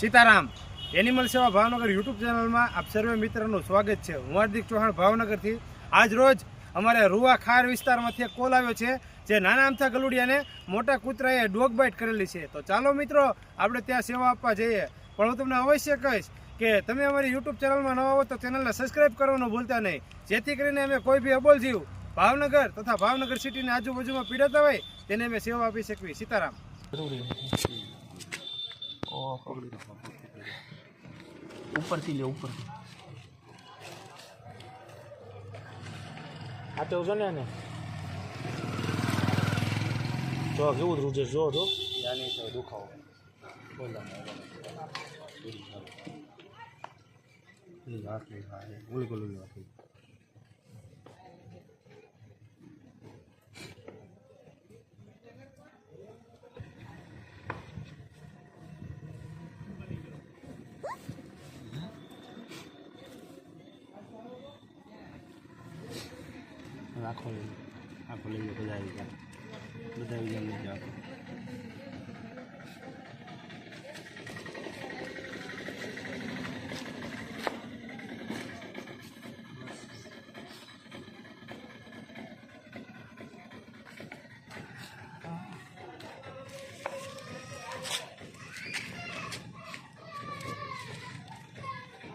Sitaram animal સેવા Bhavnagar YouTube ચેનલમાં આપ સર્વે મિત્રોનું સ્વાગત છે. હું હાર્દિક ચૌહાણ ભાવનગરથી. આજ રોજ અમારે રૂવા ખાર વિસ્તારમાંથી એક કોલ આવ્યો છે, જે નાના આમથા ગલુડિયાને મોટા કૂતરાએ ડોગ બાઇટ કરેલી છે. તો ચાલો મિત્રો, આપણે ત્યાં સેવા આપવા જઈએ. પણ હું તમને અવશ્ય કહીશ કે તમે અમારી યુટ્યુબ ચેનલમાં નવા હો તો ચેનલને સબસ્ક્રાઇબ કરવાનું ભૂલતા નહીં. જેથી કરીને અમે કોઈ બી અબોલ જીવ ભાવનગર તથા ભાવનગર સિટીની આજુબાજુમાં પીડાતા હોય, તેને અમે સેવા આપી શકવી. સીતારામ. ઉપરથી લે ઉપરથી. આ તો છે ને એને જો કેવું ધ્રુજે જો જો. યાની છે દુખાવો. બોલા આખો લઈ આખો લઈ બધા આવી ગયા બધા આવી ગયા લઈ જાઓ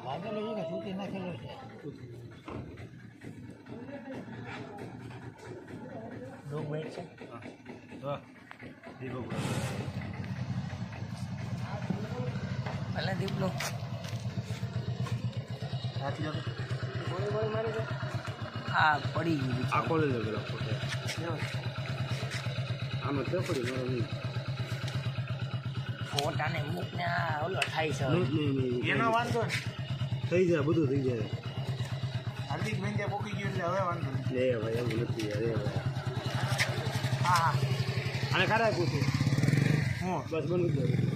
લાગેલો છે કે છૂટી નાખેલો છે ડોગ વાઈટ છે? ભલે દીપલો. હા પડી ગઈ બિચારી. આખો લઈ લો પેલા ફોટો આમાં તો પડી મારો નહીં ફોટાને મૂકને આ ઓલો થાય છે નહીં નહીં એનો વાંધો થઈ જાય બધું થઈ જાય. હાર્દિક મહેંદે પોકી ગયું એટલે હવે વાંધો નહીં. લે ભાઈ એવું નથી અરે ભાઈ. હા. અને ખરા પૂછું. હું. બસ બનવું જ